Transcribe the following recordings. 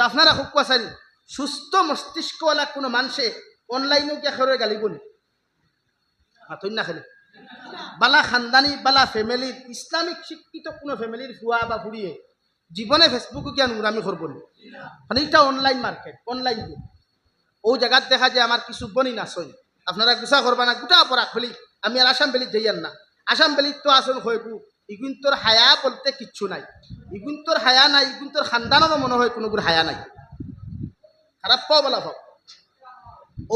কিন্তু আপনারা খুব সুস্থ মস্তিষ্কওয়ালা কোনো মানুষে অনলাইনেও গিয়া খেয়ে গালিব নি হাতই না খেলে। বালা খানদানি, বালা ফ্যামিলির ইসলামিক শিক্ষিত কোনো ফ্যামিলির ফুয়া বা ফুড়িয়ে জীবনে ফেসবুকে গিয়া নোংরামি করব মানে এটা অনলাইন মার্কেট অনলাইন যুগ ও জায়গাত দেখা যায় আমার কিছু বনি না সই আপনারা গুছা করবা না, গোটা পরা খুলি। আমি আর আসাম বেলিত যাইয়ান না। আসাম বেলিত তো আসল হয়কু ইগুন তোর হায়া বলতে কিচ্ছু নাই। ইগুন তোর হায়া নাই, ইগুন তোর খানদানেরও মনে হয় কোনো গুর হায়া নাই। খারাপ পাও বলা ভাব।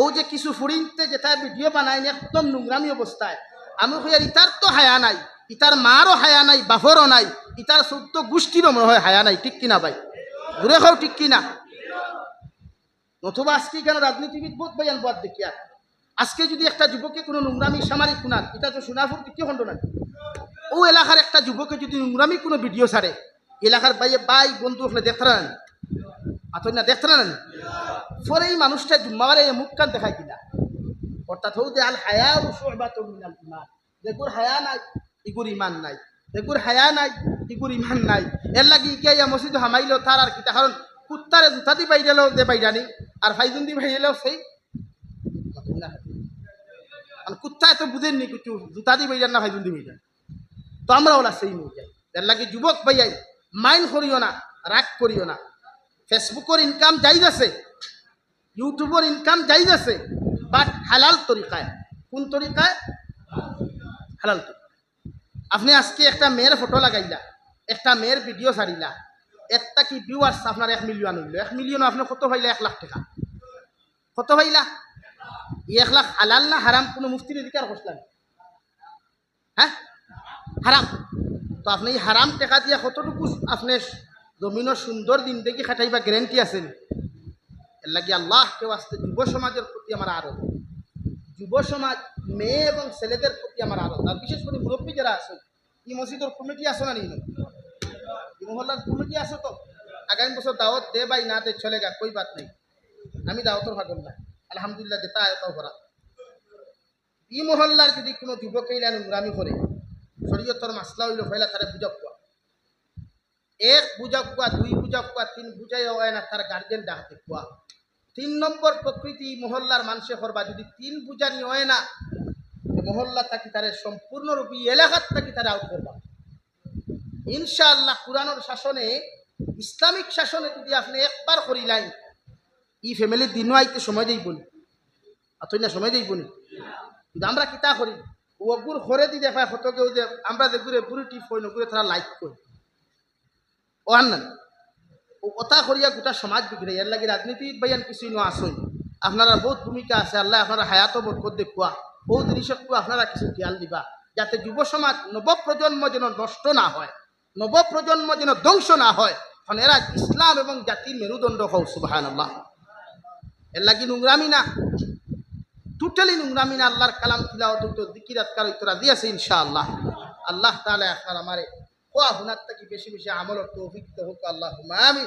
ও যে কিছু ফুরিনতে যেটা ভিডিও বানায় একদম নোংরামি অবস্থায়। আমি কই আর ইতার তো হায়া নাই, ইতার মারও হায়া নাই, বাফরও নাই, ইতার চৌদ্দ গোষ্ঠীরও মনে হয় হায়া নাই, ঠিক কিনা ভাই? ঘুরে খাও ঠিক কিনা? নতুবা আজকে কেন রাজনীতিবিদ বোধ ভাইয়ান বাদ দেখিয়া? আজকে যদি একটা যুবকে কোনো নোংরামি সামারিক কুনার এটা তো সোনাপুর দ্বিতীয় খণ্ড না ও এলাকার একটা যুবকে যদি নোংরামি কোনো ভিডিও ছাড়ে, এলাকার বাইয়ে বাই বন্ধু হলে দেখতে না আতই না, দেখতে না পরে এই মানুষটা জুম্মাবারে মুখ কান দেখায় কিনা? অর্থাৎ হৌ যে আল হায়া বা মিনাল দেখুর হায়া নাই, ইগুর ইমান নাই। দেখুর হায়া নাই, ইগুর ইমান নাই। এর লাগি ইকিয়া মসজিদ হামাইল, তার আর কিতা কারণ, কুত্তারে জুতা দি বাইরেলেও দে বাইরানি। আর ফাইজুন দি বাইরেলেও সেই? আর কুত্তায় তো বুঝেননি কিছু, জুতা দি বাইরান না ফাইজুন দি বাইরান? তো আমরা ওলা সেই নিয়ে যাই। এর লাগি যুবক ভাইয়াই মাইন্ড করিও না, রাগ করিও না। ফেসবুকের ইনকাম যাই আছে ইউটিউবের ইনকাম যাইজ আছে বাট হালাল তরিকায়। কোন তরিকায়? হালাল তরিকা আপনি আজকে একটা মেয়ের ফটো লাগাইলা, একটা মেয়ের ভিডিও ছাড়িলা, একটা কি ভিউয়ার্স আপনার এক মিলিয়ন হইল। এক মিলিয়ন আপনি কত পাইলা? এক লাখ টাকা। কত পাইলা? এক লাখ হালাল না হারাম? কোনো মুফতির অধিকার করছিলেন হ্যাঁ হারাম। তো আপনি এই হারাম টাকা দিয়া কতটুকু আপনি জমিনের সুন্দর দেখি খাটাইবা গ্যারেন্টি আছেন এর লাগি আল্লাহ কেউ আসতে যুব সমাজের প্রতি আমার আরও যুব সমাজ, মেয়ে এবং ছেলেদের প্রতি আমার আরও আর বিশেষ করে মুরব্বী যারা আছেন এই মসজিদের কমিটি আসো না নিন মহল্লার কমিটি আসো তো। আগামী বছর দাওয়াত দে বাই না দে, চলে গা কই বাত নেই। আমি দাওয়াতর ভাগল না। আলহামদুলিল্লাহ যেটা আয়তাও করা এই মহল্লার যদি কোনো যুবক এইলা নোংরামি করে শরীয়তর মাসলা হইল হইলা তারা বুঝক কোয়া। এক বুঝক কোয়া, দুই বুঝক কোয়া, তিন বুঝাই হয় না তার গার্জেন ডাকতে কোয়া। তিন নম্বর প্রকৃতি মহল্লার মানুষে করবা, যদি তিন বুঝানি হয় না মহল্লা থাকি তারে সম্পূর্ণরূপী এলাকার থাকি তারা আউট করবা। ইনশাআল্লাহ কোরআনোর শাসনে, ইসলামিক শাসনে যদি আপনি একবার করিলাই ই ফ্যামিলির দিনও আইতে সময় দেই বলি। আতই না সময় দেই বলি। কিন্তু আমরা কিতা করি? ওগুর ঘরে দি দেখা হতো কেউ যে, আমরা যে ঘুরে বুড়ি টিপ হই নগুরে তারা লাইক করি। ও আন না ও কথা করিয়া গোটা সমাজ বিগড়ে, এর লাগে রাজনীতি বাইয়ান কিছুই ন আসই। আপনারা বহুত ভূমিকা আছে, আল্লাহ আপনারা হায়াত বরকত দেখুয়া বহু জিনিসকু আপনারা কিছু খেয়াল দিবা। যাতে যুব সমাজ নবপ্রজন্ম যেন নষ্ট না হয়, নবপ্রজন্ম যেন ধ্বংস না হয় কারণ এরা ইসলাম এবং জাতির মেরুদণ্ড হও সুবাহান আল্লাহ এর লাগি নোংরামি না। টোটালি নোংরা মিনা আল্লাহর কালাম তিলাওয়াত হইতো দিকির আজকার হইতো রাজি আছে ইনশাআল্লাহ। আল্লাহ তাহলে আপনার আমারে কোয়া, হুনার থেকে বেশি বেশি আমল তৌফিক হোক আল্লাহ আমি